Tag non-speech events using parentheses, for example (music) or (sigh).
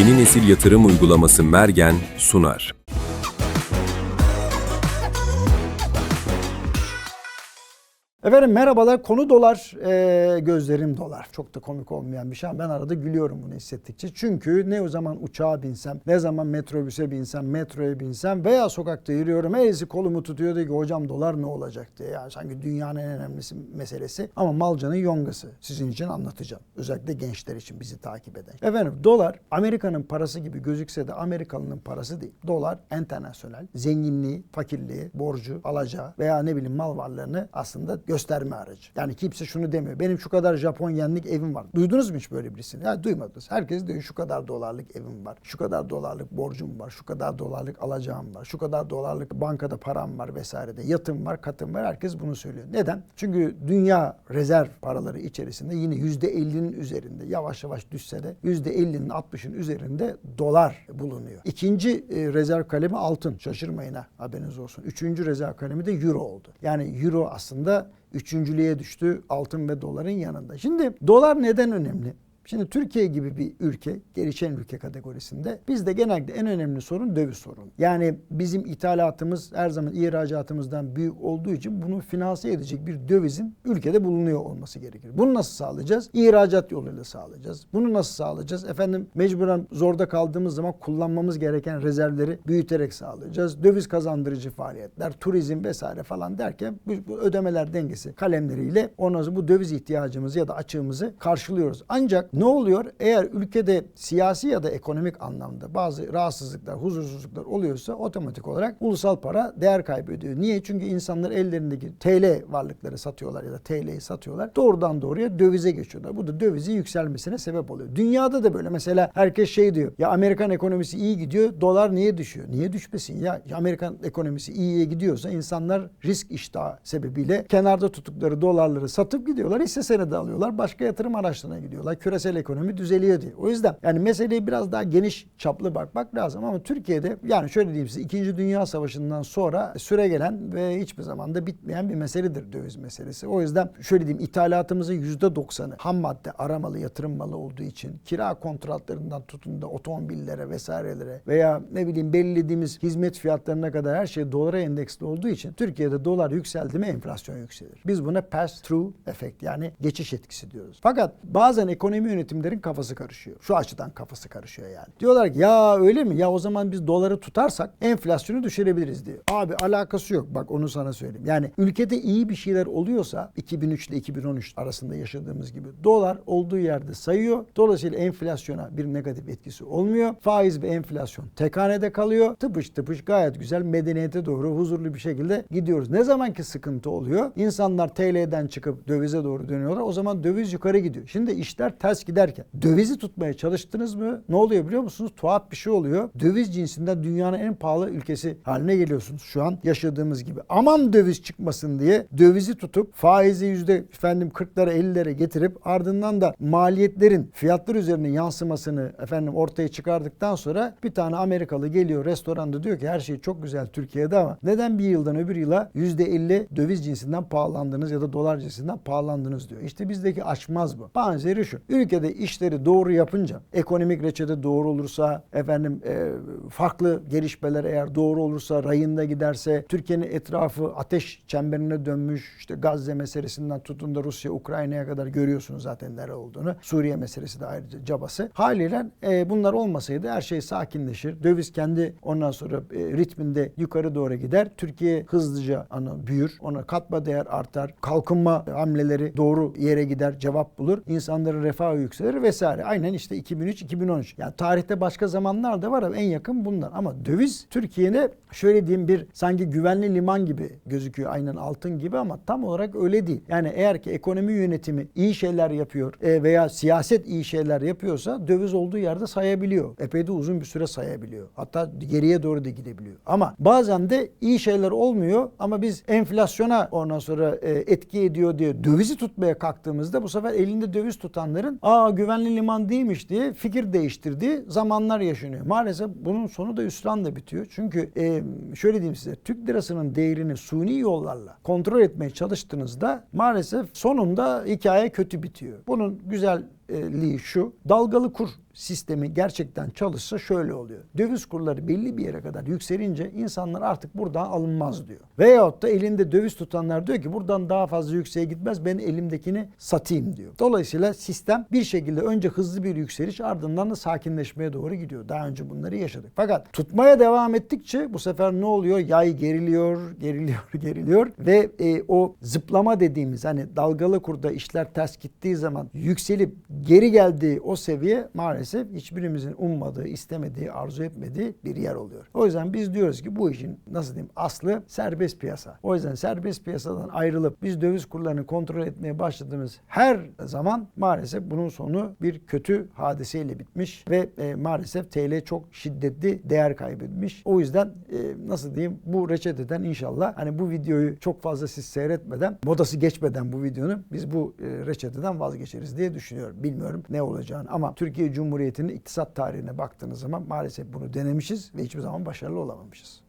Yeni nesil yatırım uygulaması Mergen sunar. Efendim merhabalar. Konu dolar, ee, gözlerim dolar. Çok da komik olmayan bir şey ben arada gülüyorum bunu hissettikçe. Çünkü ne o zaman uçağa binsem, ne zaman metrobüse binsem, metroya binsem veya sokakta yürüyorum. Elisi kolumu tutuyor diyor ki hocam dolar ne olacak diye. Yani sanki dünyanın en önemlisi meselesi. Ama malcanın yongası. Sizin için anlatacağım. Özellikle gençler için bizi takip eden. Efendim dolar Amerika'nın parası gibi gözükse de Amerikalı'nın parası değil. Dolar internasyonel. Zenginliği, fakirliği, borcu, alacağı veya ne bileyim mal varlığını aslında gösterme aracı. Yani kimse şunu demiyor. Benim şu kadar Japon yenlik evim var. Duydunuz mu hiç böyle birisini? Ya duymadınız. Herkes diyor şu kadar dolarlık evim var. Şu kadar dolarlık borcum var. Şu kadar dolarlık alacağım var. Şu kadar dolarlık bankada param var vesaire de. Yatım var, katım var. Herkes bunu söylüyor. Neden? Çünkü dünya rezerv paraları içerisinde yine %50'nin üzerinde yavaş yavaş düşse de %50'nin 60'ın üzerinde dolar bulunuyor. İkinci e, rezerv kalemi altın. Şaşırmayın ha haberiniz olsun. Üçüncü rezerv kalemi de euro oldu. Yani euro aslında üçüncülüğe düştü altın ve doların yanında. Şimdi dolar neden önemli? Şimdi Türkiye gibi bir ülke, gelişen ülke kategorisinde bizde genelde en önemli sorun döviz sorunu. Yani bizim ithalatımız her zaman ihracatımızdan büyük olduğu için bunu finanse edecek bir dövizin ülkede bulunuyor olması gerekir. Bunu nasıl sağlayacağız? İhracat yoluyla sağlayacağız. Bunu nasıl sağlayacağız? Efendim mecburen zorda kaldığımız zaman kullanmamız gereken rezervleri büyüterek sağlayacağız. Döviz kazandırıcı faaliyetler, turizm vesaire falan derken bu, ödemeler dengesi kalemleriyle ondan sonra bu döviz ihtiyacımızı ya da açığımızı karşılıyoruz. Ancak ne oluyor? Eğer ülkede siyasi ya da ekonomik anlamda bazı rahatsızlıklar, huzursuzluklar oluyorsa otomatik olarak ulusal para değer kaybediyor. Niye? Çünkü insanlar ellerindeki TL varlıkları satıyorlar ya da TL'yi satıyorlar. Doğrudan doğruya dövize geçiyorlar. Bu da dövizin yükselmesine sebep oluyor. Dünyada da böyle. Mesela herkes şey diyor. Ya Amerikan ekonomisi iyi gidiyor. Dolar niye düşüyor? Niye düşmesin ya? Amerikan ekonomisi iyiye gidiyorsa insanlar risk iştahı sebebiyle kenarda tuttukları dolarları satıp gidiyorlar. Hisse senedi alıyorlar. Başka yatırım araçlarına gidiyorlar. Küresel ekonomi düzeliyor diye. O yüzden yani meseleye biraz daha geniş çaplı bakmak lazım ama Türkiye'de yani şöyle diyeyim size 2. Dünya Savaşı'ndan sonra süre gelen ve hiçbir zaman da bitmeyen bir meseledir döviz meselesi. O yüzden şöyle diyeyim ithalatımızın %90'ı ham madde aramalı yatırım malı olduğu için kira kontratlarından tutun da otomobillere vesairelere veya ne bileyim belirlediğimiz hizmet fiyatlarına kadar her şey dolara endeksli olduğu için Türkiye'de dolar yükseldi mi enflasyon yükselir. Biz buna pass through efekt yani geçiş etkisi diyoruz. Fakat bazen ekonomi yönetimlerin kafası karışıyor. Şu açıdan kafası karışıyor yani. Diyorlar ki ya öyle mi? Ya o zaman biz doları tutarsak enflasyonu düşürebiliriz diyor. Abi alakası yok. Bak onu sana söyleyeyim. Yani ülkede iyi bir şeyler oluyorsa 2003 ile 2013 arasında yaşadığımız gibi dolar olduğu yerde sayıyor. Dolayısıyla enflasyona bir negatif etkisi olmuyor. Faiz ve enflasyon tek hanede kalıyor. Tıpış tıpış gayet güzel medeniyete doğru huzurlu bir şekilde gidiyoruz. Ne zamanki sıkıntı oluyor? İnsanlar TL'den çıkıp dövize doğru dönüyorlar. O zaman döviz yukarı gidiyor. Şimdi işler ters giderken dövizi tutmaya çalıştınız mı? Ne oluyor biliyor musunuz? Tuhaf bir şey oluyor. Döviz cinsinden dünyanın en pahalı ülkesi haline geliyorsunuz şu an yaşadığımız gibi. Aman döviz çıkmasın diye dövizi tutup faizi yüzde efendim 40'lara 50'lere getirip ardından da maliyetlerin fiyatlar üzerine yansımasını efendim ortaya çıkardıktan sonra bir tane Amerikalı geliyor restoranda diyor ki her şey çok güzel Türkiye'de ama neden bir yıldan öbür yıla yüzde 50 döviz cinsinden pahalandınız ya da dolar cinsinden pahalandınız diyor. İşte bizdeki açmaz bu. Benzeri şu. Ülkede işleri doğru yapınca, ekonomik reçete doğru olursa, efendim e, farklı gelişmeler eğer doğru olursa, rayında giderse, Türkiye'nin etrafı ateş çemberine dönmüş, işte Gazze meselesinden tutun da Rusya, Ukrayna'ya kadar görüyorsunuz zaten nere olduğunu. Suriye meselesi de ayrıca cabası. Haliyle e, bunlar olmasaydı her şey sakinleşir. Döviz kendi ondan sonra e, ritminde yukarı doğru gider. Türkiye hızlıca ana büyür. Ona katma değer artar. Kalkınma hamleleri doğru yere gider, cevap bulur. İnsanların refahı yükselir vesaire. Aynen işte 2003-2013. Yani tarihte başka zamanlar da var ama en yakın bunlar. Ama döviz Türkiye'ne şöyle diyeyim bir sanki güvenli liman gibi gözüküyor. Aynen altın gibi ama tam olarak öyle değil. Yani eğer ki ekonomi yönetimi iyi şeyler yapıyor e, veya siyaset iyi şeyler yapıyorsa döviz olduğu yerde sayabiliyor. Epey de uzun bir süre sayabiliyor. Hatta geriye doğru da gidebiliyor. Ama bazen de iyi şeyler olmuyor ama biz enflasyona ondan sonra e, etki ediyor diye dövizi tutmaya kalktığımızda bu sefer elinde döviz tutanların aa güvenli liman değilmiş diye fikir değiştirdiği zamanlar yaşanıyor. Maalesef bunun sonu da üsranla bitiyor. Çünkü e, şöyle diyeyim size Türk lirasının değerini suni yollarla kontrol etmeye çalıştığınızda maalesef sonunda hikaye kötü bitiyor. Bunun güzelliği şu dalgalı kur sistemi gerçekten çalışsa şöyle oluyor. Döviz kurları belli bir yere kadar yükselince insanlar artık buradan alınmaz diyor. Veyahut da elinde döviz tutanlar diyor ki buradan daha fazla yükseğe gitmez ben elimdekini satayım diyor. Dolayısıyla sistem bir şekilde önce hızlı bir yükseliş ardından da sakinleşmeye doğru gidiyor. Daha önce bunları yaşadık. Fakat tutmaya devam ettikçe bu sefer ne oluyor? Yay geriliyor, geriliyor, (laughs) geriliyor ve e, o zıplama dediğimiz hani dalgalı kurda işler ters gittiği zaman yükselip geri geldiği o seviye maalesef hiçbirimizin ummadığı, istemediği, arzu etmediği bir yer oluyor. O yüzden biz diyoruz ki bu işin nasıl diyeyim aslı serbest piyasa. O yüzden serbest piyasadan ayrılıp biz döviz kurlarını kontrol etmeye başladığımız her zaman maalesef bunun sonu bir kötü hadiseyle bitmiş ve e, maalesef TL çok şiddetli değer kaybetmiş. O yüzden e, nasıl diyeyim bu reçeteden inşallah hani bu videoyu çok fazla siz seyretmeden modası geçmeden bu videonun biz bu e, reçeteden vazgeçeriz diye düşünüyorum. Bilmiyorum ne olacağını ama Türkiye Cumhuriyeti'nin iktisat tarihine baktığınız zaman maalesef bunu denemişiz ve hiçbir zaman başarılı olamamışız.